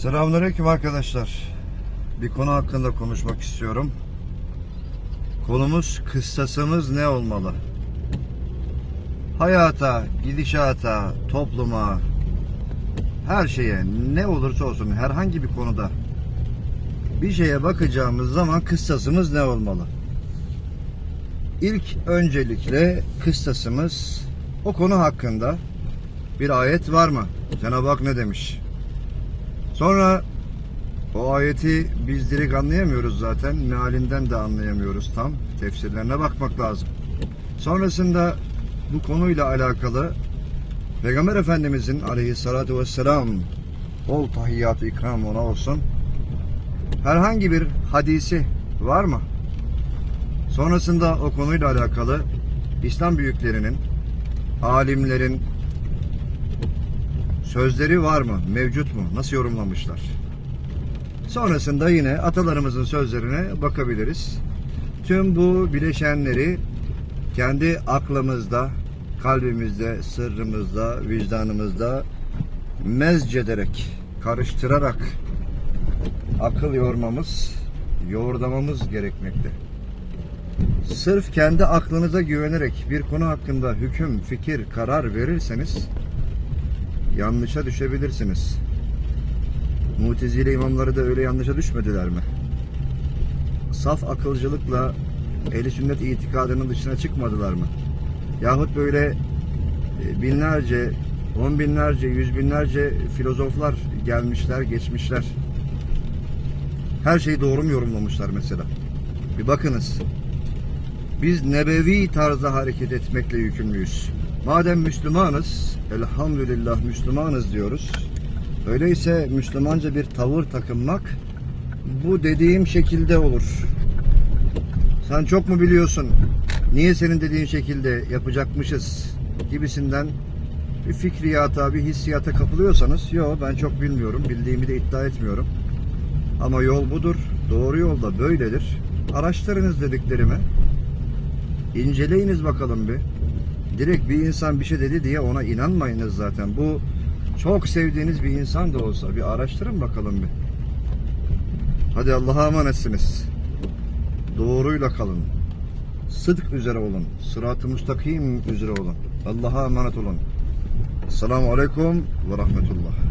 Selamünaleyküm arkadaşlar. Bir konu hakkında konuşmak istiyorum. Konumuz kıssasımız ne olmalı? Hayata, gidişata, topluma, her şeye ne olursa olsun herhangi bir konuda bir şeye bakacağımız zaman kıssasımız ne olmalı? İlk öncelikle kıssasımız o konu hakkında bir ayet var mı? Cenab-ı Hak ne demiş? Sonra o ayeti biz direkt anlayamıyoruz zaten. Mealinden de anlayamıyoruz tam. Tefsirlerine bakmak lazım. Sonrasında bu konuyla alakalı Peygamber Efendimizin aleyhissalatu vesselam bol tahiyyatı ikram ona olsun. Herhangi bir hadisi var mı? Sonrasında o konuyla alakalı İslam büyüklerinin, alimlerin, sözleri var mı? Mevcut mu? Nasıl yorumlamışlar? Sonrasında yine atalarımızın sözlerine bakabiliriz. Tüm bu bileşenleri kendi aklımızda, kalbimizde, sırrımızda, vicdanımızda mezcederek, karıştırarak akıl yormamız, yoğurdamamız gerekmekte. Sırf kendi aklınıza güvenerek bir konu hakkında hüküm, fikir, karar verirseniz yanlışa düşebilirsiniz. Mutezile imamları da öyle yanlışa düşmediler mi? Saf akılcılıkla ehli sünnet itikadının dışına çıkmadılar mı? Yahut böyle e, binlerce, on binlerce, yüz binlerce filozoflar gelmişler, geçmişler. Her şeyi doğru mu yorumlamışlar mesela? Bir bakınız. Biz nebevi tarzda hareket etmekle yükümlüyüz. Madem Müslümanız, elhamdülillah Müslümanız diyoruz. Öyleyse Müslümanca bir tavır takınmak bu dediğim şekilde olur. Sen çok mu biliyorsun? Niye senin dediğin şekilde yapacakmışız gibisinden bir fikriyata, bir hissiyata kapılıyorsanız, yo ben çok bilmiyorum, bildiğimi de iddia etmiyorum. Ama yol budur, doğru yolda böyledir. Araştırınız dediklerimi. İnceleyiniz bakalım bir. Direkt bir insan bir şey dedi diye ona inanmayınız zaten. Bu çok sevdiğiniz bir insan da olsa bir araştırın bakalım bir. Hadi Allah'a emanetsiniz. Doğruyla kalın. Sıdk üzere olun. Sırat-ı müstakim üzere olun. Allah'a emanet olun. Selamun Aleyküm ve Rahmetullah.